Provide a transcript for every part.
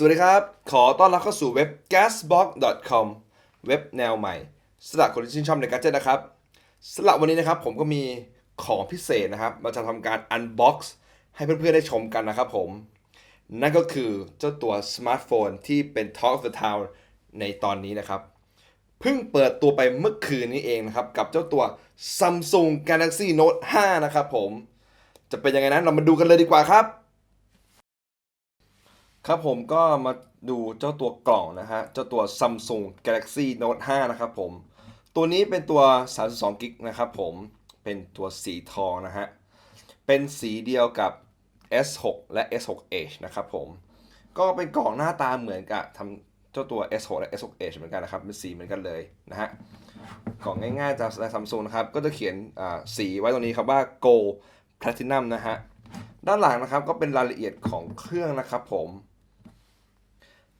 สวัสดีครับ ขอต้อนรับเข้าสู่เว็บ gasbox.com เว็บแนวใหม่สำหรับคนที่ชื่นชอบในการ์เจ็ตนะครับสำหรับวันนี้นะครับผมก็มีของพิเศษนะครับเราจะทำการ unbox ให้เพื่อนๆได้ชมกันนะครับผม นั่นก็คือเจ้าตัวสมาร์ทโฟนที่เป็น Talk of the Town ในตอนนี้นะครับ เพิ่งเปิดตัวไปเมื่อคืนนี้เองนะครับ กับเจ้าตัว Samsung Galaxy Note 5 นะครับผม จะเป็นยังไงนั้นเรามาดูกันเลยดีกว่าครับ ครับผมก็มาดูเจ้าตัวกล่องนะฮะ เจ้าตัว Samsung Galaxy Note 5 นะครับผม ตัวนี้เป็นตัว 32กิกนะครับผม เป็นตัวสีทองนะฮะ เป็นสีเดียวกับ S6 และ S6 Edge นะครับผม ก็เป็นกล่องหน้าตาเหมือนกับทำเจ้าตัว S6 และ S6 Edge เหมือนกันนะครับ เป็นสีเหมือนกันเลยนะฮะ กล่องง่ายๆจากซัมซุงนะครับ ก็จะเขียนสีไว้ตรงนี้ครับว่า Gold Platinum นะฮะ ด้านหลังนะครับก็เป็นรายละเอียดของเครื่องนะครับผม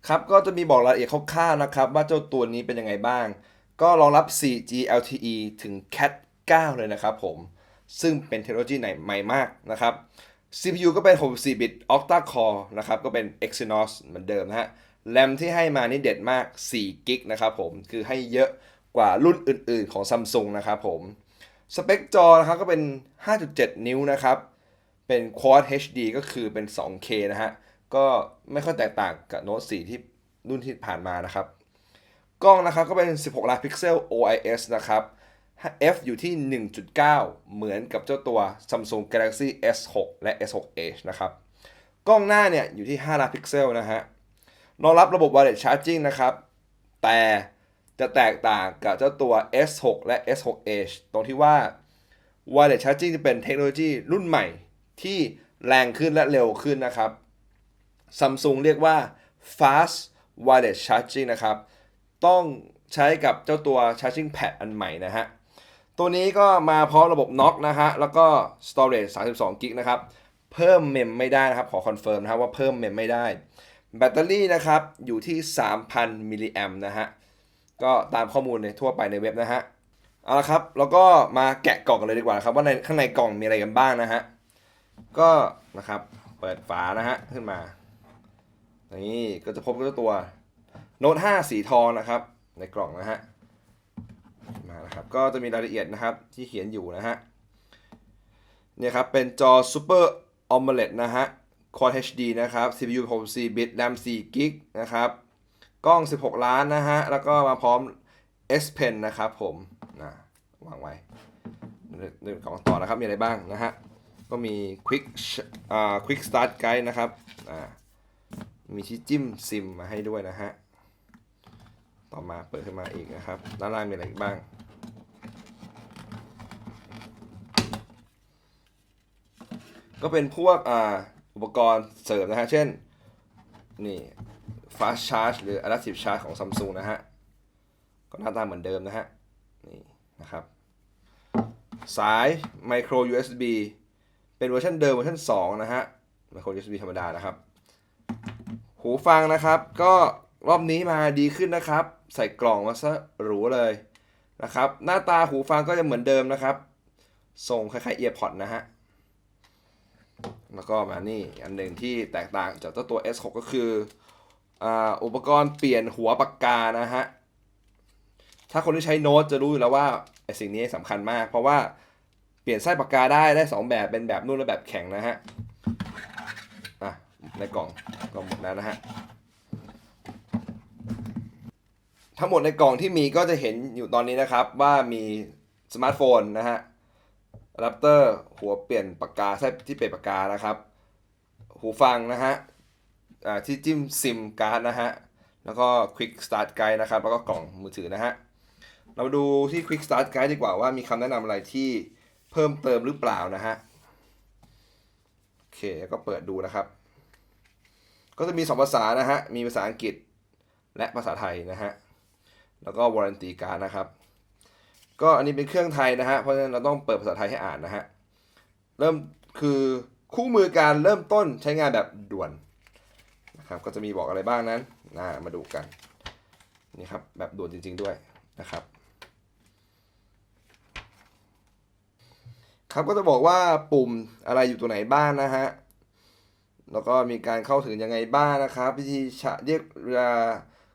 ครับก็จะมีบอกรายละเอียดคร่าวๆนะครับ ว่าเจ้าตัวนี้เป็นยังไงบ้าง ก็รองรับ 4G LTE ถึง Cat 9 เลยนะครับผม ซึ่งเป็นเทคโนโลยีใหม่มากนะครับ CPU ก็เป็น 64 bit octa core นะครับ ก็เป็น Exynos เหมือนเดิมนะฮะ แรมที่ให้มานี่เด็ดมาก4กิกนะครับผม คือให้เยอะกว่ารุ่นอื่นๆของ Samsung นะครับผม สเปคจอนะครับก็เป็น 5.7 นิ้วนะครับ เป็น Quad HD ก็คือเป็น 2K นะฮะ ก็ไม่ค่อยแตกต่างกับ Note 4ที่รุ่นที่ผ่านมานะครับ กล้องนะครับก็เป็น 16 ล้านพิกเซล OIS นะครับ f อยู่ที่ 1.9 เหมือนกับเจ้าตัว Samsung Galaxy S6 และ S6 Edge นะครับ กล้องหน้าเนี่ยอยู่ที่ 5 ล้านพิกเซลนะฮะ รองรับระบบ wireless charging นะครับ แต่จะแตกต่างกับเจ้าตัว S6 และ S6 Edge ตรงที่ว่า wireless charging จะเป็นเทคโนโลยีรุ่นใหม่ที่แรงขึ้นและเร็วขึ้นนะครับ Samsung เรียกว่า fast wireless charging นะครับ ต้องใช้กับเจ้าตัว charging pad อันใหม่นะฮะ ตัวนี้ก็มาพร้อมระบบ NOC นะฮะ แล้วก็ storage 32กิกนะครับ เพิ่มเมมไม่ได้นะครับ ขอคอนเฟิร์มนะครับว่าเพิ่มเมมไม่ได้ แบตเตอรี่นะครับ อยู่ที่ 3,000 มิลลิแอมนะฮะ ก็ตามข้อมูลในทั่วไปในเว็บนะฮะ เอาละครับ แล้วก็มาแกะกล่องกันเลยดีกว่านะครับว่าในข้างในกล่องมีอะไรกันบ้างนะฮะ ก็นะครับ เปิดฝานะฮะ ขึ้นมา นี่ก็จะพบกับตัว Note 5สีทองนะครับ ในกล่องนะฮะมานะครับก็จะมีรายละเอียดนะครับที่เขียนอยู่นะฮะเนี่ยครับเป็นจอ Super AMOLED นะฮะ Quad HD นะครับ CPU 64 bit RAM 4 GB นะครับกล้อง 16 ล้านนะฮะ แล้วก็มาพร้อม S Pen นะครับผมนะวางไว้เรื่องของต่อนะครับ มีอะไรบ้างนะฮะ ก็มี Quick อ่า Quick Start Guide นะครับอ่า มีที่จิ้มซิมมาให้ด้วยนะฮะ ต่อมาเปิดขึ้นมาอีกนะครับ ด้านล่างมีอะไรบ้าง ก็เป็นพวกอ่าอุปกรณ์เสริมนะฮะ เช่น นี่ fast charge หรือ adaptive charge ของ Samsung นะฮะ ก็หน้าตาเหมือนเดิมนะฮะ นี่นะครับ สาย micro USB เป็นเวอร์ชันเดิมเวอร์ชัน2 นะฮะ micro USB ธรรมดานะครับ หูฟังนะครับ ก็รอบนี้มาดีขึ้นนะครับ ใส่กล่องมาซะหรูเลยนะครับ หน้าตาหูฟังก็จะเหมือนเดิมนะครับทรงคล้ายๆ earpod นะฮะแล้วก็มานี่อันหนึ่งที่แตกต่างจากเจ้าตัว S6 ก็คืออ่าอุปกรณ์เปลี่ยนหัวปากกานะฮะ ถ้าคนที่ใช้โน้ตจะรู้อยู่แล้วว่าไอสิ่งนี้สำคัญมาก เพราะว่าเปลี่ยนไส้ปากกาได้ได้ 2 แบบเป็นแบบนุ่นและแบบแข็งนะฮะ ในกล่องกล่องหมดแล้วนะฮะทั้งหมดในกล่องที่มีก็จะเห็นอยู่ตอนนี้นะครับว่ามีสมาร์ทโฟนนะฮะอะแดปเตอร์หัวเปลี่ยนปากกาไส้ที่เปลี่ยนปากกานะครับ หูฟังนะฮะที่จิ้มซิมการ์ดนะฮะ แล้วก็ Quick Start Guide นะครับ แล้วก็กล่องมือถือนะฮะ เรามาดูที่ Quick Start Guide ดีกว่าว่ามีคำแนะนำอะไรที่เพิ่มเติมหรือเปล่านะฮะ โอเค ก็เปิดดูนะครับ ก็จะมีสองภาษานะฮะ มีภาษาอังกฤษและภาษาไทยนะฮะ แล้วก็วารันตีการนะครับ ก็อันนี้เป็นเครื่องไทยนะฮะ เพราะฉะนั้นเราต้องเปิดภาษาไทยให้อ่านนะฮะ เริ่มคือคู่มือการเริ่มต้นใช้งานแบบด่วนนะครับ ก็จะมีบอกอะไรบ้างนั้นนะมาดูกัน นี่ครับแบบด่วนจริง ๆด้วยนะครับ ครับก็จะบอกว่าปุ่มอะไรอยู่ตัวไหนบ้างนะฮะ แล้วก็มีการเข้าถึงยังไงบ้างนะครับวิธีชะเรียกเวลา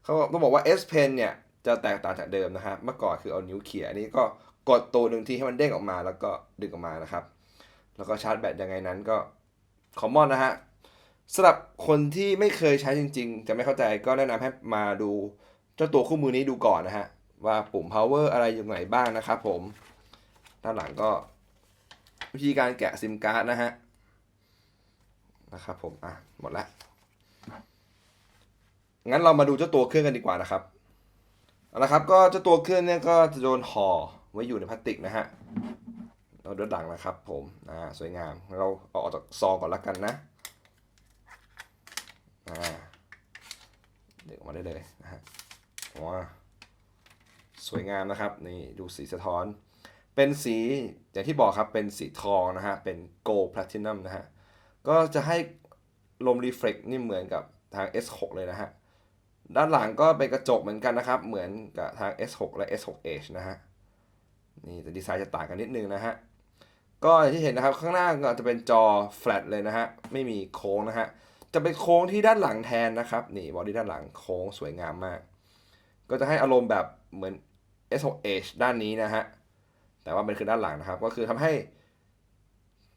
เขาต้องบอกว่า S Pen เนี่ยจะแตกต่างจากเดิมนะครับเมื่อก่อนคือเอานิ้วเขี่ยอันนี้ก็กดตัวหนึ่งทีให้มันเด้งออกมาแล้วก็ดึงออกมานะครับ แล้วก็ชาร์จแบตยังไงนั้นก็คอมมอนนะฮะสำหรับคนที่ไม่เคยใช้จริง ๆ จะไม่เข้าใจก็แนะนำให้มาดูเจ้าตัวคู่มือนี้ดูก่อนนะฮะว่าปุ่ม power อะไรอยู่ไหนบ้างนะครับผมด้านหลังก็วิธีการแกะซิมการ์ดนะฮะ นะครับผมอะหมดละงั้นเรามาดูเจ้าตัวเครื่องกันดีกว่านะครับเอาละครับ ก็เจ้าตัวเครื่องเนี่ยก็จะโดนห่อไว้อยู่ในพลาสติกนะฮะเราด้านหลังนะครับผมอ่าสวยงามเราเอาออกจากซองก่อนละกันนะอ่าเด็กออกมาได้เลยนะฮะว้าสวยงามนะครับนี่ดูสีสะท้อน เป็นสีอย่างที่บอกครับเป็นสีทองนะฮะเป็น gold platinum นะฮะ ก็จะให้ลมรีเฟล็กนี่เหมือนกับทาง S6 เลยนะฮะ ด้านหลังก็เป็นกระจกเหมือนกันนะครับ เหมือนกับทาง S6 และ S6H นะฮะ นี่แต่ดีไซน์จะต่างกันนิดนึงนะฮะ ก็อย่างที่เห็นนะครับข้างหน้าก็จะเป็นจอ flat เลยนะฮะ ไม่มีโค้งนะฮะ จะเป็นโค้งที่ด้านหลังแทนนะครับ นี่บอดี้ด้านหลังโค้งสวยงามมาก ก็จะให้อารมณ์แบบเหมือน S6H ด้านนี้นะฮะ แต่ว่าเป็นคือด้านหลังนะครับ ก็คือทำให้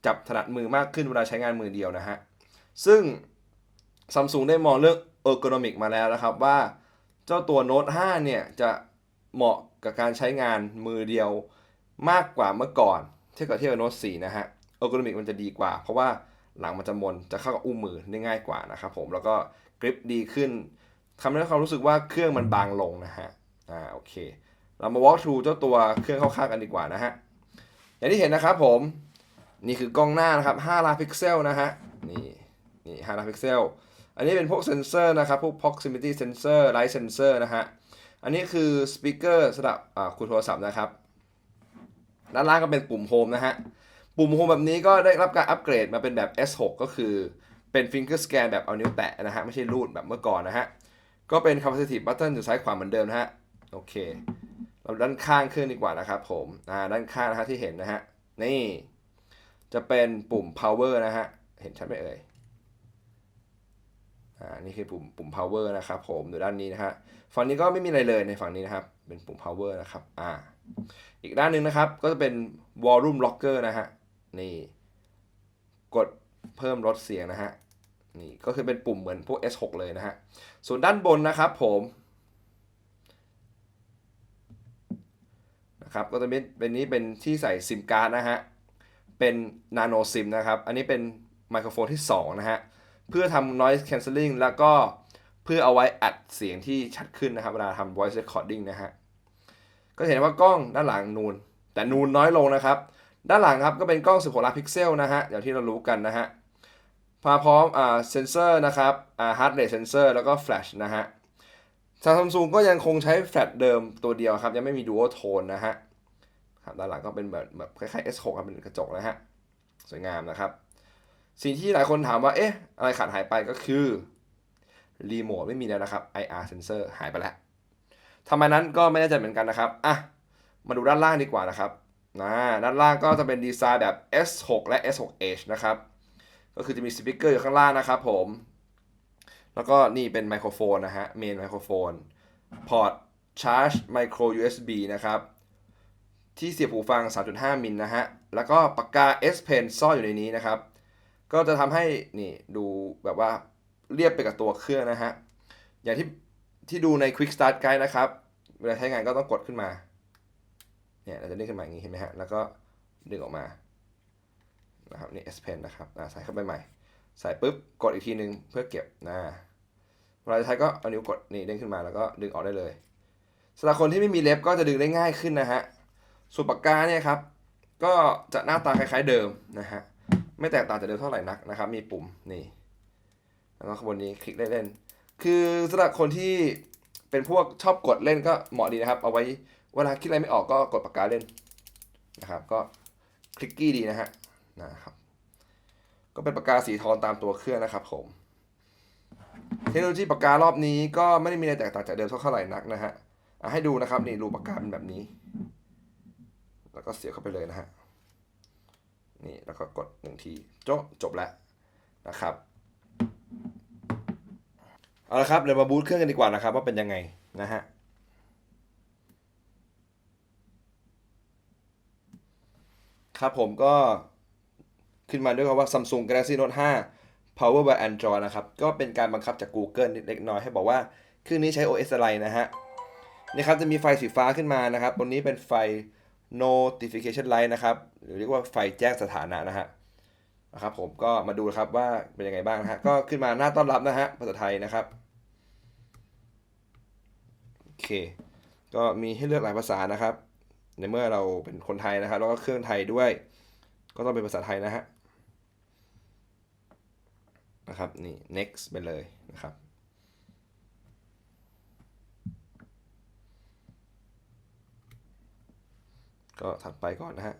จับถนัดมือมากขึ้นเวลาใช้งานมือเดียวนะฮะ ซึ่ง Samsung ได้มองเรื่อง ergonomic มาแล้วนะครับว่า เจ้าตัว Note 5 เนี่ย จะเหมาะกับการใช้งานมือเดียวมากกว่าเมื่อก่อนเทียบกับเทียบกับ Note 4 นะฮะ ergonomic มันจะดีกว่า เพราะว่าหลังมันจะมนจะเข้ากับอุ้มมือได้ง่ายกว่านะครับผมแล้วก็กริปดีขึ้นทำให้ควารู้สึกว่าเครื่องมันบางลงนะฮะอ่าโอเค เรามา walk through เจ้าตัวเครื่องคร่าวๆกันดีกว่านะฮะอย่างที่เห็นนะครับผม นี่คือกล้องหน้านะครับ5ล้านพิกเซลนะฮะนี่นี่5ล้านพิกเซลอันนี้เป็นพวกเซนเซอร์นะครับ พวก proximity sensor light sensor นะฮะ อันนี้คือสปีกเกอร์สำหรับอ่าคุยโทรศัพท์นะครับ ด้านล่างก็เป็นปุ่มโฮมนะฮะ ปุ่มโฮมแบบนี้ก็ได้รับการอัปเกรดมาเป็นแบบ S6 ก็คือเป็น finger scan แบบเอานิ้วแตะนะฮะ ไม่ใช่รูดแบบเมื่อก่อนนะฮะ ก็เป็น capacitive button อยู่ซ้ายขวาเหมือนเดิมนะฮะ โอเค เราด้านข้างขึ้นดีกว่านะครับผม อ่า ด้านข้างนะฮะที่เห็นนะฮะ นี่ จะเป็นปุ่ม power นะฮะ เห็นชัดไหมเอ่ย อ่า นี่คือปุ่มปุ่ม power นะครับผมอยู่ด้านนี้นะฮะ ฝั่งนี้ก็ไม่มีอะไรเลยในฝั่งนี้นะครับ เป็นปุ่ม power นะครับ อ่า อีกด้านหนึ่งนะครับ ก็จะเป็น volume locker นะฮะ นี่ กดเพิ่มลดเสียงนะฮะ นี่ก็คือเป็นปุ่มเหมือนพวก S6 เลยนะฮะ ส่วนด้านบนนะครับผมนะครับก็จะเป็นเป็นนี้เป็นที่ใส่ซิมการ์ดนะฮะ เป็น nano sim นะครับ อันนี้เป็นไมโครโฟนที่ 2 นะฮะ เพื่อทำ noise cancelling แล้วก็เพื่อเอาไว้อัดเสียงที่ชัดขึ้นนะครับ เวลาทำ voice recording นะฮะ ก็เห็นว่ากล้องด้านหลังนูน แต่นูนน้อยลงนะครับ ด้านหลังครับก็เป็นกล้อง 16 ล้านพิกเซลนะฮะ อย่างที่เรารู้กันนะฮะมาพร้อมอ่าเซนเซอร์นะครับอ่า heart rate sensor แล้วก็ flash นะฮะซัมซุงก็ยังคงใช้แฟลชเดิมตัวเดียวครับ ยังไม่มี dual tone นะฮะ ด้านหลังก็เป็นแบบแบบคล้ายๆ S6 ครับเป็นกระจกนะฮะสวยงามนะครับ สิ่งที่หลายคนถามว่าเอ๊ะอะไรขาดหายไปก็คือรีโมทไม่มีแล้วนะครับ IR sensor หายไปแล้วทำไมนั้นก็ไม่แน่ใจเหมือนกันนะครับอะมาดูด้านล่างดีกว่านะครับนะด้านล่างก็จะเป็นดีไซน์แบบ S6 และ S6H นะครับ ก็คือจะมีสปีกเกอร์อยู่ข้างล่างนะครับผม แล้วก็นี่เป็นไมโครโฟนนะฮะ เมนไมโครโฟน พอร์ตชาร์จไมโคร USB นะครับ ที่เสียบหูฟัง 3.5 มิลนะฮะ แล้วก็ปากกา S Pen ซ่อนอยู่ในนี้นะครับ ก็จะทำให้นี่ดูแบบว่าเรียบไปกับตัวเครื่องนะฮะ อย่างที่ที่ดูใน Quick Start Guide นะครับ เวลาใช้งานก็ต้องกดขึ้นมา เนี่ยเราจะดึงขึ้นมาอย่างนี้เห็นไหมฮะ แล้วก็ดึงออกมา นะครับนี่ S Pen นะครับใส่เข้าไปใหม่ ใส่ปุ๊บกดอีกทีนึงเพื่อเก็บนะเวลาจะใช้ก็เอานิ้วกดนี่เด้งขึ้นมาแล้วก็ดึงออกได้เลยสำหรับคนที่ไม่มีเล็บก็จะดึงได้ง่ายขึ้นนะฮะ ส่วนปากกาเนี่ยครับ ก็จะหน้าตาคล้ายๆเดิมนะฮะ ไม่แตกต่างจากเดิมเท่าไหร่นักนะครับ มีปุ่มนี่ แล้วก็ข้างบนนี้คลิกได้เล่น คือสำหรับคนที่เป็นพวกชอบกดเล่นก็เหมาะดีนะครับ เอาไว้เวลาคิดอะไรไม่ออกก็กดปากกาเล่นนะครับ ก็คลิกกี้ดีนะฮะ นะครับ ก็เป็นปากกาสีทองตามตัวเครื่องนะครับผมเทคโนโลยีปากการอบนี้ก็ไม่ได้มีอะไรแตกต่างจากเดิมเท่าไหร่นักนะฮะให้ดูนะครับนี่รูปากกาเป็นแบบนี้ ก็เสียบเข้าไปเลยนะฮะนี่แล้วก็กดหนึ่งทีจบจบแล้วนะครับเอาละครับเดี๋ยวมาบูตเครื่องกันดีกว่านะครับว่าเป็นยังไงนะฮะครับผมก็ขึ้นมาด้วยคำว่า Samsung Galaxy Note 5 Power by Android นะครับ ก็เป็นการบังคับจาก Google นิดเล็กน้อยให้บอกว่า เครื่องนี้ใช้ OS อะไรนะฮะนี่ครับจะมีไฟสีฟ้าขึ้นมานะครับตรงนี้เป็นไฟ notification light นะครับ หรือเรียกว่าไฟแจ้งสถานะนะฮะนะครับผมก็มาดูครับว่าเป็นยังไงบ้างนะฮะ ก็ขึ้นมาหน้าต้อนรับนะฮะภาษาไทยนะครับโอเค ก็มีให้เลือกหลายภาษานะครับ ในเมื่อเราเป็นคนไทยนะครับ แล้วก็เครื่องไทยด้วย ก็ต้องเป็นภาษาไทยนะฮะนะครับนี่ next ไปเลยนะครับ ก็ถัดไปก่อนนะฮะ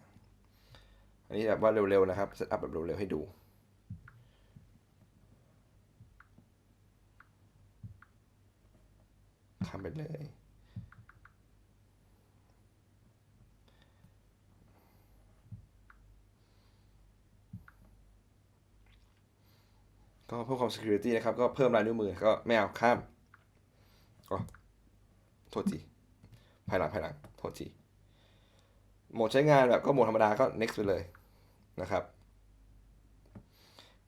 อันนี้แบบว่าเร็วๆนะครับเซตอัพแบบเร็วๆให้ดูข้ามไปเลยก็เพื่อความ security นะครับ ก็เพิ่มลายนิ้วมือก็ไม่เอาข้ามอ๋อโทษทีภายหลังภายหลังโทษที โหมดใช้งานแบบก็โหมดธรรมดาก็ next ไปเลยนะครับ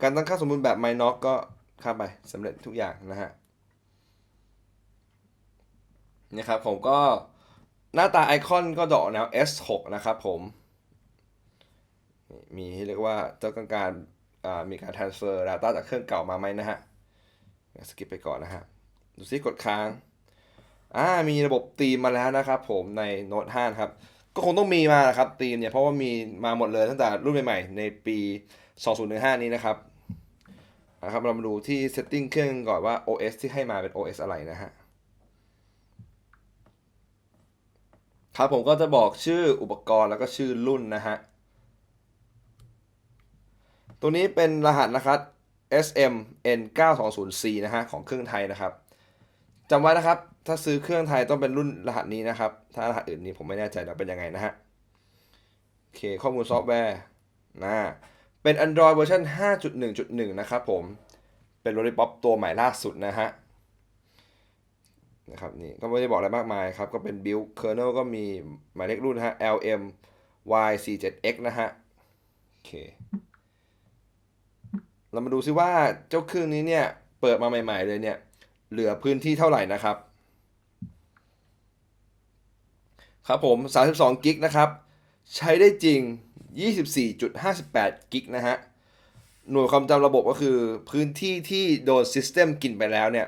การตั้งค่าสมบูรณ์แบบ m y n o c ก็ข้ามไปสำเร็จทุกอย่างนะฮะนะครับผมก็หน้าตาไอคอนก็ดอกแนว S6 นะครับผมนี่มีให้เรียกว่าเจ้าต้องการมีการ transfer data จากเครื่องเก่ามาไหมนะฮะสกิปไปก่อนนะฮะดูซิกดค้างอ่ามีระบบธีมมาแล้วนะครับผมใน Note 5นครับ ก็คงต้องมีมาครับธีมเนี่ยเพราะว่ามีมาหมดเลยตั้งแต่รุ่นใหม่ๆในปี 2015 นี้นะครับนะครับเรามาดูที่ setting เครื่องก่อนว่า OS ที่ให้มาเป็น OS อะไรนะฮะครับผมก็จะบอกชื่ออุปกรณ์แล้วก็ชื่อรุ่นนะฮะ ตัวนี้เป็นรหัสนะครับ SM N920C นะฮะ ของเครื่องไทยนะครับ จำไว้นะครับ ถ้าซื้อเครื่องไทยต้องเป็นรุ่นรหัสนี้นะครับ ถ้ารหัสอื่นนี้ผมไม่แน่ใจว่าเป็นยังไงนะฮะโอเคข้อมูลซอฟต์แวร์นะเป็น Android เวอร์ชัน5.1.1 นะครับผม เป็น Lollipop ตัวใหม่ล่าสุดนะฮะนะครับนี่ก็ไม่ได้บอกอะไรมากมายครับ ก็เป็น build kernel ก็มีหมายเลขรุ่นฮะ LM Y47X นะฮะโอเคเรามาดูซิว่าเจ้าเครื่องนี้เนี่ย เปิดมาใหม่ ๆ เลยเนี่ย เหลือพื้นที่เท่าไหร่นะครับ ครับผม 32 กิกนะครับ ใช้ได้จริง 24.58 กิกนะฮะ หน่วยความจำระบบก็คือพื้นที่ที่โดน System กินไปแล้วเนี่ย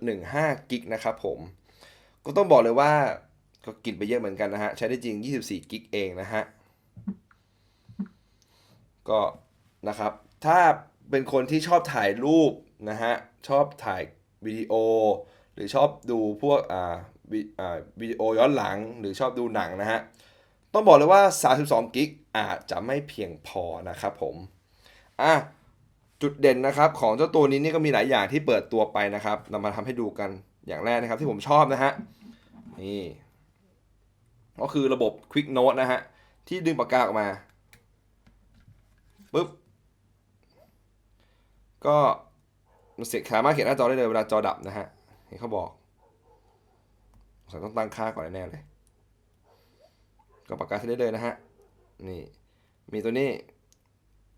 7.15 กิกนะครับผม ก็ต้องบอกเลยว่าก็กินไปเยอะเหมือนกันนะฮะ ใช้ได้จริง 24 กิกเองนะฮะ ก็นะครับ ถ้าเป็นคนที่ชอบถ่ายรูปนะฮะ ชอบถ่าย วิดีโอ หรือชอบดูพวกอ่าวิอ่าวิดีโอย้อนหลังหรือชอบดูหนังนะฮะ ต้องบอกเลยว่า 32 กิกอาจจะไม่เพียงพอนะครับผม อะ จุดเด่นนะครับของเจ้าตัวนี้นี่ก็มีหลายอย่างที่เปิดตัวไปนะครับนำมาทำให้ดูกันอย่างแรกนะครับที่ผมชอบนะฮะ นี่ ก็คือระบบ Quick Note นะฮะ ที่ดึงปากกาออกมาปุ๊บก็ เสียสามารถเขียนหน้าจอได้เลยเวลาจอดับนะฮะเห็นเขาบอกสต้องตั้งค่าก่อนแน่เลยก็ปากกาใช้ได้เลยนะฮะนี่มีตัวนี้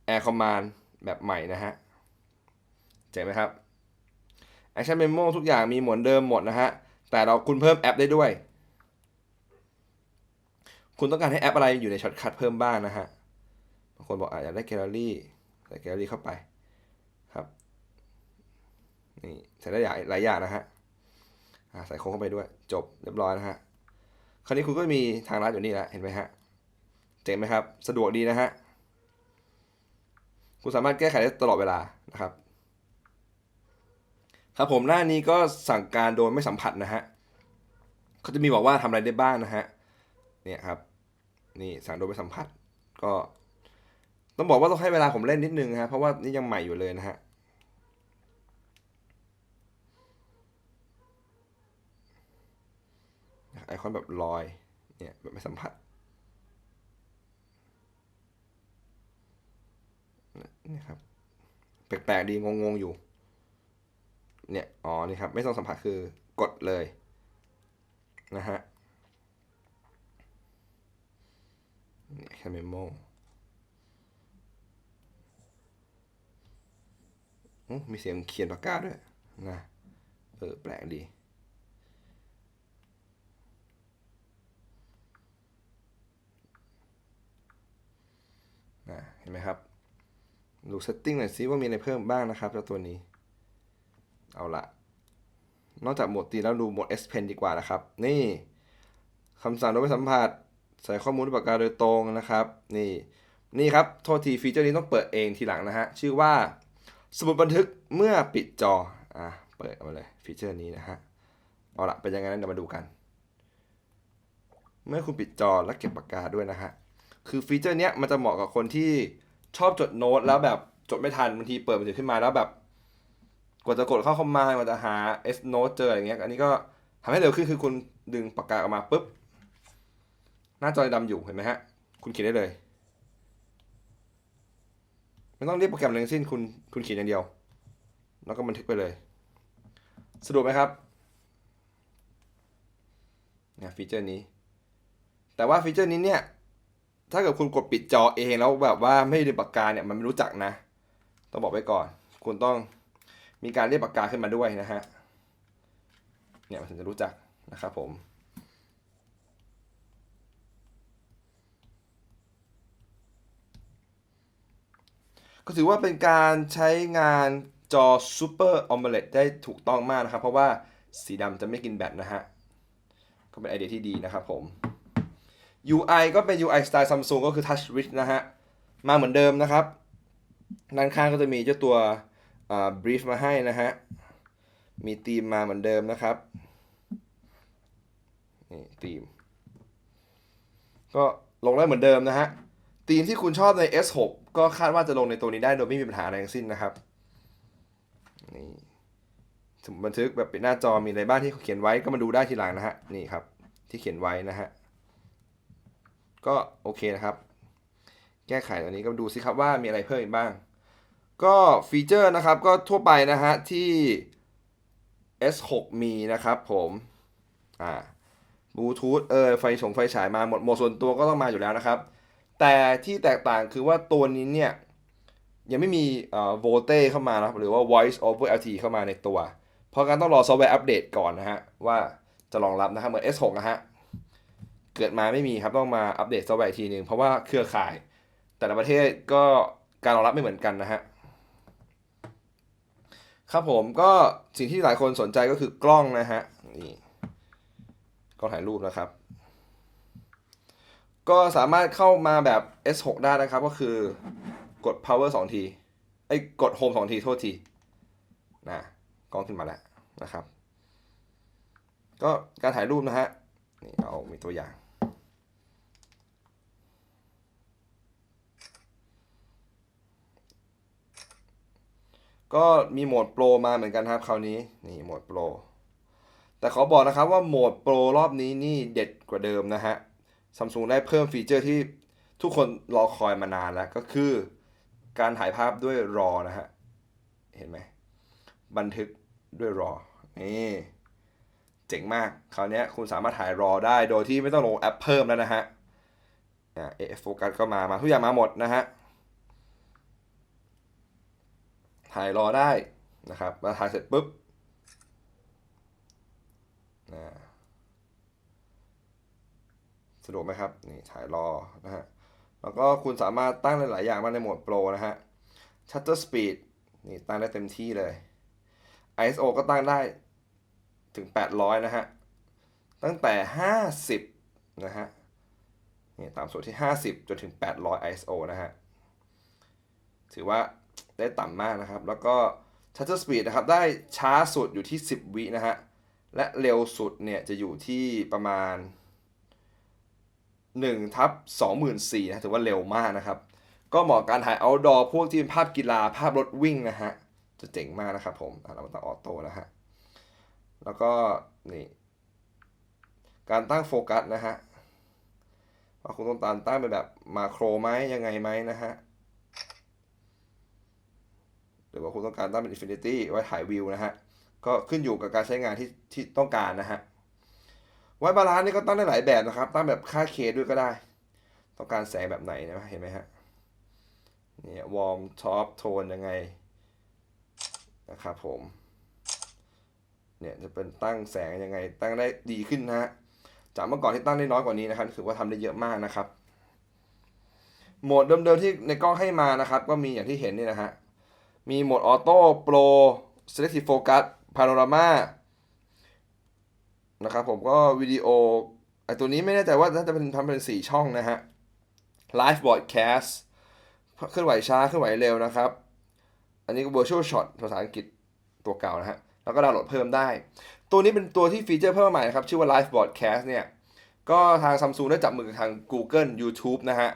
Air Command แบบใหม่นะฮะเจ๋งไหมครับ Action Memo ทุกอย่างมีเหมือนเดิมหมดนะฮะแต่เราคุณเพิ่มแอปได้ด้วย คุณต้องการให้แอปอะไรอยู่ในช็อตคัทเพิ่มบ้างนะฮะบางคนบอกอาจจะได้แกลเลอรี่ใส่แกลเลอรี่เข้าไปครับ นี่ใส่ได้หลายหลายอย่างนะฮะใส่โค้งเข้าไปด้วย จบเรียบร้อยนะฮะคราวนี้คุณก็มีทางลัดอยู่นี่แหละเห็นไหมฮะเจ๋งไหมครับ สะดวกดีนะฮะคุณสามารถแก้ไขได้ตลอดเวลานะครับ ครับผมหน้านี้ก็สั่งการโดยไม่สัมผัสนะฮะเขาจะมีบอกว่าทำอะไรได้บ้างนะฮะเนี่ยครับ นี่สั่งโดยไม่สัมผัสก็ ต้องบอกว่าต้องให้เวลาผมเล่นนิดนึงนะฮะเพราะว่านี่ยังใหม่อยู่เลยนะฮะ ไอคอนแบบลอย เนี่ยแบบไม่สัมผัสนี่ครับ แปลกๆดีงงๆอยู่ เนี่ย อ๋อ นี่ครับ ไม่ต้องสัมผัสคือกดเลย นะฮะนี่แค่เมมโมอื้อมีเสียงเขียนปากกาด้วยนะ เออ แปลกดี เห็นไหมครับ ดูเซตติ้งหน่อยซิว่ามีอะไรเพิ่มบ้างนะครับเจ้าตัวนี้ เอาละนอกจากโหมดตีแล้วดูโหมด S Pen ดีกว่านะครับ นี่คำสั่งโดยไม่สัมผัส ใส่ข้อมูลปากกาโดยตรงนะครับ นี่ นี่ครับ โทษทีฟีเจอร์นี้ต้องเปิดเองทีหลังนะฮะ ชื่อว่า สมุดบันทึกเมื่อปิดจอ อะ เปิดเอามาเลยฟีเจอร์นี้นะฮะ เอาละเป็นยังไงนั้นเดี๋ยวมาดูกัน เมื่อคุณปิดจอและเก็บปากกาด้วยนะฮะ คือฟีเจอร์เนี้ยมันจะเหมาะกับคนที่ชอบจดโน้ตแล้วแบบจดไม่ทันบางทีเปิดมันถือขึ้นมาแล้วแบบ กว่าจะกดเข้าคอมมานด์กว่าจะหา S Note เจออะไรเงี้ย อันนี้ก็ทำให้เร็วขึ้นคือคุณดึงปากกาออกมาปุ๊บ หน้าจอดำอยู่เห็นไหมฮะ คุณเขียนได้เลย ไม่ต้องเรียกโปรแกรมอะไรทั้งสิ้นคุณคุณเขียนอย่างเดียว แล้วก็บันทึกไปเลย สะดวกไหมครับเนี่ยฟีเจอร์นี้ แต่ว่าฟีเจอร์นี้เนี่ย ถ้าเกิดคุณกดปิดจอเองแล้วแบบว่าไม่ได้ปากกาเนี่ยมันไม่รู้จักนะ ต้องบอกไว้ก่อน คุณต้องมีการเรียกปากกาขึ้นมาด้วยนะฮะ เนี่ยมันถึงจะรู้จักนะครับผมก็ถือว่าเป็นการใช้งานจอ Super AMOLED ได้ถูกต้องมากนะครับ เพราะว่าสีดำจะไม่กินแบตนะฮะ ก็เป็นไอเดียที่ดีนะครับผม UI ก็เป็น UI สไตล์ Samsung ก็คือ Touch Rich นะฮะ มาเหมือนเดิมนะครับ ด้านข้างก็จะมีเจ้าตัว brief มาให้นะฮะ มีธีมมาเหมือนเดิมนะครับ นี่ธีม ก็ลงได้เหมือนเดิมนะฮะธีมที่คุณชอบใน S6 ก็คาดว่าจะลงในตัวนี้ได้โดยไม่มีปัญหาอะไรทั้งสิ้นนะครับ นี่สมุดบันทึกแบบปิดหน้าจอมีอะไรบ้างที่เขาเขียนไว้ก็มาดูได้ทีหลังนะฮะ นี่ครับ ที่เขียนไว้นะฮะ ก็โอเคนะครับ แก้ไขตัวนี้ก็ดูสิครับว่ามีอะไรเพิ่มอีกบ้าง ก็ฟีเจอร์นะครับก็ทั่วไปนะฮะที่ S6 มีนะครับผมอ่าบลูทูธเออไฟฉงไฟฉายมาหมดโหมดส่วนตัวก็ต้องมาอยู่แล้วนะครับ แต่ที่แตกต่างคือว่าตัวนี้เนี่ย ยังไม่มีเอ่อโวเต้เข้ามานะหรือว่า voice over LTE เข้ามาในตัว เพราะการต้องรอซอฟต์แวร์อัปเดตก่อนนะฮะ ว่าจะรองรับนะครับเหมือน S6 นะฮะ เกิดมาไม่มีครับต้องมาอัปเดตซอฟต์แวร์อีกทีหนึ่งเพราะว่าเครือข่าย แต่ละประเทศก็การรองรับไม่เหมือนกันนะฮะครับผมก็สิ่งที่หลายคนสนใจก็คือกล้องนะฮะนี่กล้องถ่ายรูปนะครับ ก็สามารถเข้ามาแบบ S6 ได้นะครับก็คือกด power 2ทีไอ้กด home 2ทีโทษทีนะกล้องขึ้นมาแล้วนะครับ ก็การถ่ายรูปนะฮะนี่เอามีตัวอย่าง ก็มีโหมดโปรมาเหมือนกันครับคราวนี้นี่โหมดโปรแต่ขอบอกนะครับว่าโหมดโปรรอบนี้นี่เด็ดกว่าเดิมนะฮะซัมซุงได้เพิ่มฟีเจอร์ที่ทุกคนรอคอยมานานแล้วก็คือ การถ่ายภาพด้วยรอนะฮะเห็นไหมบันทึกด้วยรอนี่เจ๋งมากคราวนี้คุณสามารถถ่ายรอได้โดยที่ไม่ต้องลงแอปเพิ่มแล้วนะฮะเอฟโฟกัสก็มามาทุกอย่างมาหมดนะฮะ ถ่ายรอได้นะครับ มาถ่ายเสร็จปุ๊บสะดวกไหมครับ นี่ถ่ายรอนะฮะ แล้วก็คุณสามารถตั้งหลาย ๆ อย่างมาในโหมดโปรนะฮะ Shutter Speed นี่ตั้งได้เต็มที่เลย ISO ก็ตั้งได้ถึง 800 นะฮะ ตั้งแต่ 50 นะฮะ นี่ตามส่วนที่ 50 จนถึง 800 ISO นะฮะ ถือว่า ได้ต่ำมากนะครับ แล้วก็ Shutter Speed นะครับได้ช้าสุดอยู่ที่ 10 วินะฮะ และเร็วสุดเนี่ยจะอยู่ที่ประมาณ1ทับ24,000นะถือว่าเร็วมากนะครับ ก็เหมาะการถ่าย outdoor พวกที่เป็นภาพกีฬาภาพรถวิ่งนะฮะ จะเจ๋งมากนะครับผมเรามาตั้งออโต้นะฮะ แล้วก็นี่การตั้งโฟกัสนะฮะว่าคุณต้องการตั้งเป็นแบบมาโครไหมยังไงไหมนะฮะ หรือว่าคุณต้องการตั้งเป็นอินฟินิตี้ไว้ถ่ายวิวนะฮะ ก็ขึ้นอยู่กับการใช้งานที่ที่ต้องการนะฮะ ไว้บาลานซ์นี่ก็ตั้งได้หลายแบบนะครับ ตั้งแบบค่าเคด้วยก็ได้ ต้องการแสงแบบไหนนะเห็นไหมฮะ เนี่ยวอร์มท็อปโทนยังไงนะครับผม เนี่ยจะเป็นตั้งแสงยังไง ตั้งได้ดีขึ้นนะฮะ จากเมื่อก่อนที่ตั้งได้น้อยกว่านี้นะครับถือว่าทำได้เยอะมากนะครับ โหมดเดิมๆที่ในกล้องให้มานะครับ ก็มีอย่างที่เห็นนี่นะฮะ มีโหมดออโต้โปร selective focus panorama นะครับผมก็วิดีโอไอตัวนี้ไม่แน่ใจว่าน่าจะเป็นทำเป็น 4 ช่องนะฮะ live broadcast เคลื่อนไหวช้าเคลื่อนไหวเร็วนะครับ อันนี้ก็ virtual shot ภาษาอังกฤษตัวเก่านะฮะ แล้วก็ดาวน์โหลดเพิ่มได้ ตัวนี้เป็นตัวที่ฟีเจอร์เพิ่มมาใหม่นะครับ ชื่อว่า live broadcast เนี่ย ก็ทาง Samsung ได้จับมือกับทาง Google YouTube นะฮะ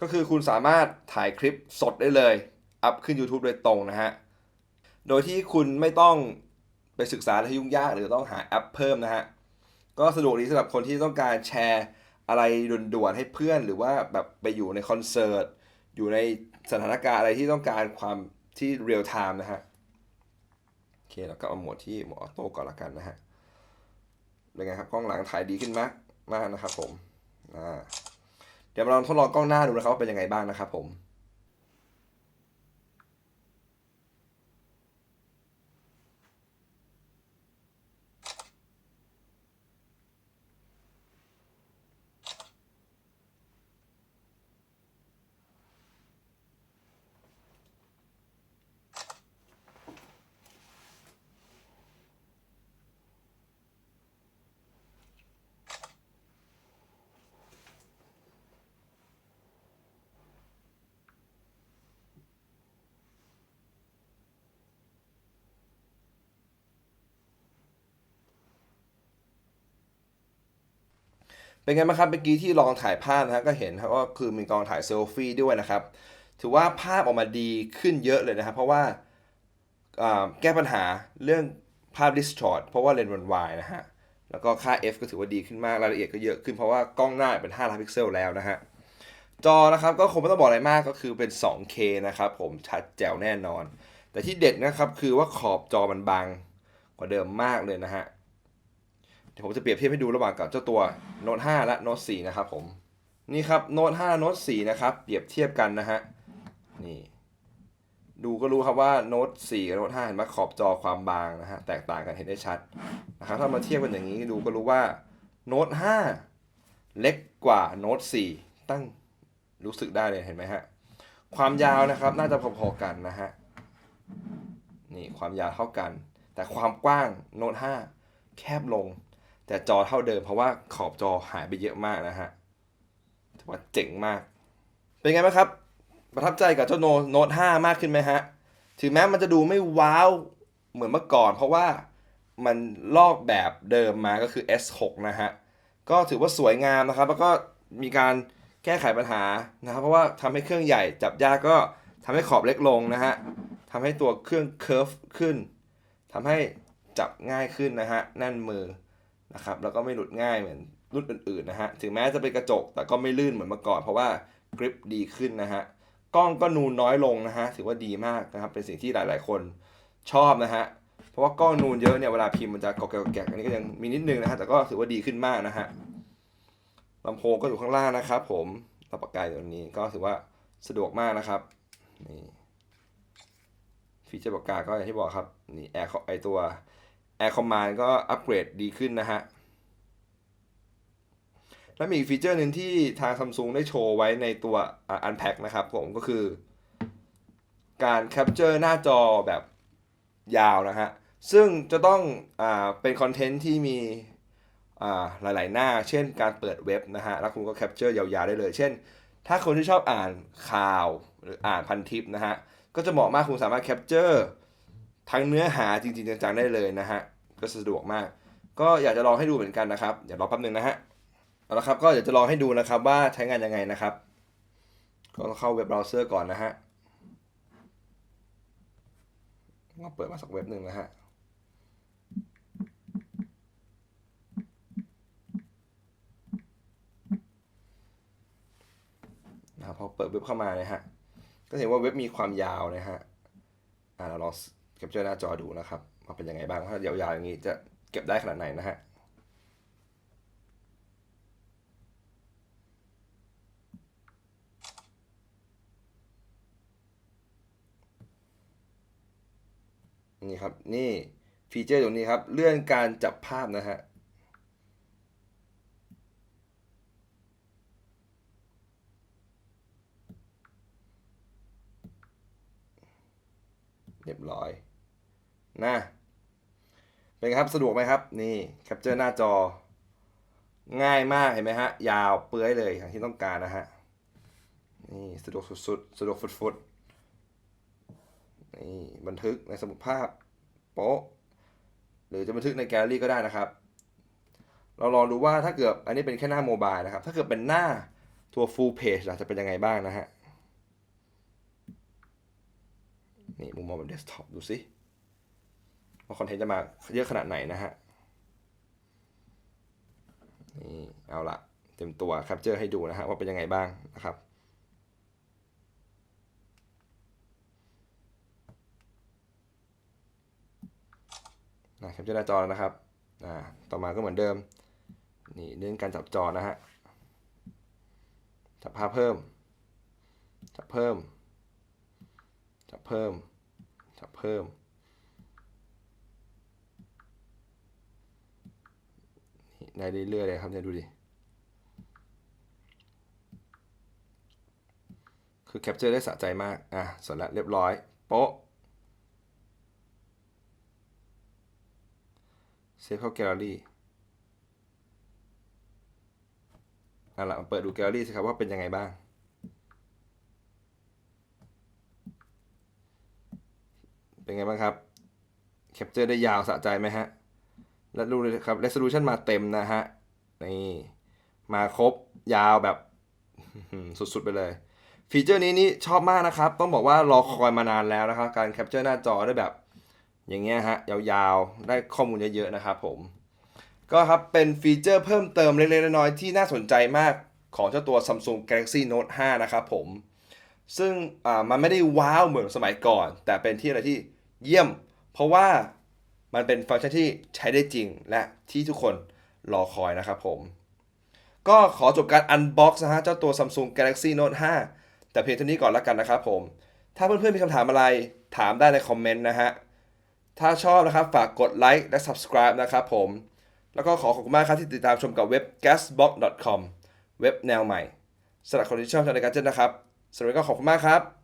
ก็คือคุณสามารถถ่ายคลิปสดได้เลย อัพขึ้น YouTube โดยตรงนะฮะ โดยที่คุณไม่ต้องไปศึกษาอะไรยุ่งยากหรือต้องหาแอปเพิ่มนะฮะ ก็สะดวกดีสำหรับคนที่ต้องการแชร์อะไรด่วนๆให้เพื่อนหรือว่าแบบไปอยู่ในคอนเสิร์ต อยู่ในสถานการณ์อะไรที่ต้องการความที่เรียลไทม์นะฮะ โอเคแล้วก็เอาโหมดที่หมดออโต้ก่อนละกันนะฮะ เป็นไงครับกล้องหลังถ่ายดีขึ้นมากมากนะครับผม อ่า เดี๋ยวมาลองทดลองกล้องหน้าดูนะครับว่าเป็นยังไงบ้างนะครับผม เป็นไงบ้างครับเมื่อกี้ที่ลองถ่ายภาพนะฮะก็เห็นครับว่าคือมีกองถ่ายเซลฟี่ด้วยนะครับ ถือว่าภาพออกมาดีขึ้นเยอะเลยนะครับ เพราะว่าแก้ปัญหาเรื่องภาพ distort เพราะว่าเลนส์มันวายนะฮะแล้วก็ค่า f ก็ถือว่าดีขึ้นมากรายละเอียดก็เยอะขึ้นเพราะว่ากล้องหน้าเป็น5ล้านพิกเซลแล้วนะฮะจอนะครับก็คงไม่ต้องบอกอะไรมากก็คือเป็น 2K นะครับผมชัดแจ๋วแน่นอน แต่ที่เด็ดนะครับคือว่าขอบจอมันบางกว่าเดิมมากเลยนะฮะ ดี๋ยวผมจะเปรียบเทียบให้ดูระหว่างกับเจ้าตัว Note 5และ Note 4นะครับผมนี่ครับ Note 5 Note 4นะครับเปรียบเทียบกันนะฮะนี่ดูก็รู้ครับว่า Note 4กับ Note 5เห็นไหมขอบจอความบางนะฮะแตกต่างกันเห็นได้ชัดนะครับถ้ามาเทียบกันอย่างนี้ดูก็รู้ว่า Note 5เล็กกว่า Note 4ตั้งรู้สึกได้เลยเห็นไหมฮะความยาวนะครับน่าจะพอๆกันนะฮะนี่ความยาวเท่ากัน แต่ความกว้าง Note 5แคบลง แต่จอเท่าเดิมเพราะว่าขอบจอหายไปเยอะมากนะฮะถือว่าเจ๋งมาก เป็นไงบ้างครับ ประทับใจกับเจ้าโน้ต5มากขึ้นไหมฮะ ถึงแม้มันจะดูไม่ว้าวเหมือนเมื่อก่อน เพราะว่ามันลอกแบบเดิมมาก็คือ S6 นะฮะ ก็ถือว่าสวยงามนะครับ แล้วก็มีการแก้ไขปัญหานะครับ เพราะว่าทำให้เครื่องใหญ่จับยากก็ทำให้ขอบเล็กลงนะฮะทำให้ตัวเครื่องเคิร์ฟขึ้นทำให้จับง่ายขึ้นนะฮะแน่นมือ นะครับแล้วก็ไม่หลุดง่ายเหมือนรุ่นอื่นๆนะฮะถึงแม้จะเป็นกระจกแต่ก็ไม่ลื่นเหมือนเมื่อก่อน เพราะว่ากริปดีขึ้นนะฮะกล้องก็นูนน้อยลงนะฮะถือว่าดีมากนะครับเป็นสิ่งที่หลายๆ คนชอบนะฮะเพราะว่ากล้องนูนเยอะเนี่ยเวลาพิมพ์มันจะกอกแกกอันนี้ก็ยังมีนิดนึงนะฮะแต่ก็ถือว่าดีขึ้นมากนะฮะลำโพงก็อยู่ข้างล่างนะครับ ผมตับปากกายตัวนี้ก็ถือว่าสะดวกมากนะครับนี่ฟีเจอร์ปากกาก็อย่างที่บอกครับนี่แอร์ไอตัว Air Command ก็อัปเกรดดีขึ้นนะฮะ แล้วมีอีกฟีเจอร์หนึ่งที่ทาง Samsung ได้โชว์ไว้ในตัว Unpack นะครับผมก็คือ การแคปเจอร์หน้าจอแบบยาวนะฮะ ซึ่งจะต้องอาเป็นคอนเทนต์ที่มีอ่าหลาย ๆ หน้า เช่นการเปิดเว็บนะฮะ แล้วคุณก็แคปเจอร์ยาว ๆ ได้เลย เช่น ถ้าคนที่ชอบอ่านข่าวหรืออ่านพันทิปนะฮะ ก็จะเหมาะมากคุณสามารถแคปเจอร์ ทั้งเนื้อหาจริงๆจังๆได้เลยนะฮะก็สะดวกมาก ก็อยากจะลองให้ดูเหมือนกันนะครับเดี๋ยวรอแป๊บนึงนะฮะเอาละครับก็เดี๋ยวจะลองให้ดูนะครับว่าใช้งานยังไงนะครับ ก็เข้าเว็บเบราว์เซอร์ก่อนนะฮะลองเปิดมาสักเว็บหนึ่งนะฮะนะพอเปิดเว็บเข้ามาเนี่ยฮะ ก็เห็นว่าเว็บมีความยาวนะฮะ อ่าเราลอง แคปเจอร์หน้าจอดูนะครับว่าเป็นยังไงบ้างถ้ายาวๆอย่างนี้จะเก็บได้ขนาดไหนนะฮะนี่ครับนี่ฟีเจอร์ตรงนี้ครับ เลื่อนการจับภาพนะฮะ เรียบร้อยนะเป็นครับสะดวกไหมครับ นี่แคปเจอร์หน้าจอ ง่ายมากเห็นไหมฮะ ยาวเปื้อยเลยอย่างที่ต้องการนะฮะ นี่สะดวกสุดๆ สะดวกฟุดๆ นี่บันทึกในสมุดภาพโป๊ะ หรือจะบันทึกในแกลเลอรี่ก็ได้นะครับ เราลองดูว่าถ้าเกิดอันนี้เป็นแค่หน้าโมบายนะครับ ถ้าเกิดเป็นหน้าตัว full page จะเป็นยังไงบ้างนะฮะ นี่มุมมองแบบเดสก์ท็อปดูสิว่าคอนเทนต์จะมาเยอะขนาดไหนนะฮะ นี่เอาละเต็มตัวแคปเจอร์ให้ดูนะฮะว่าเป็นยังไงบ้างนะครับนะแคปเจอร์หน้าจอแล้วนะครับอ่าต่อมาก็เหมือนเดิม นี่เรื่องการจับจอนะฮะจับภาพเพิ่ม จับเพิ่ม จับเพิ่มจับเพิ่ม ได้เรื่อยๆเลยครับเนี่ยดูดิ คือแคปเจอร์ได้สะใจมาก อะเสร็จแล้วเรียบร้อย โป๊ะเซฟเข้าแกลเลอรี่เอาล่ะมาเปิดดูแกลเลอรี่สิครับว่าเป็นยังไงบ้าง เป็นไงบ้างครับแคปเจอร์ได้ยาวสะใจไหมฮะ แล้วดูเลยครับ resolution มาเต็มนะฮะ นี่ มาครบยาวแบบสุดๆไปเลย ฟีเจอร์นี้นี่ชอบมากนะครับ ต้องบอกว่ารอคอยมานานแล้วนะครับ การแคปเจอร์หน้าจอได้แบบ อย่างเงี้ยฮะ ยาวๆ ได้ข้อมูลเยอะๆนะครับผม ก็ครับเป็นฟีเจอร์เพิ่มเติมเล็กๆน้อยๆที่น่าสนใจมากของเจ้าตัว Samsung Galaxy Note 5 นะครับผม ซึ่งมันไม่ได้ว้าวเหมือนสมัยก่อน แต่เป็นที่อะไรที่ เยี่ยม เพราะว่ามันเป็นฟังก์ชันที่ใช้ได้จริงและที่ทุกคนรอคอยนะครับผม ก็ขอจบการ unbox นะฮะเจ้าตัว Samsung Galaxy Note 5 แต่เพียงเท่านี้ก่อนล้วกันนะครับผม ถ้าเพื่อนๆมีคำถามอะไรถามได้ในคอมเมนต์นะฮะ ถ้าชอบนะครับฝากกดไลค์และ subscribe นะครับผม แล้วก็ขอขอบคุณมากครับที่ติดตามชมกับเว็บ gasbox.com เว็บแนวใหม่สำหรับคนที่ชอบทางในการเจนนะครับสำหรับวันนี้ก็ขอบคุณมากครับ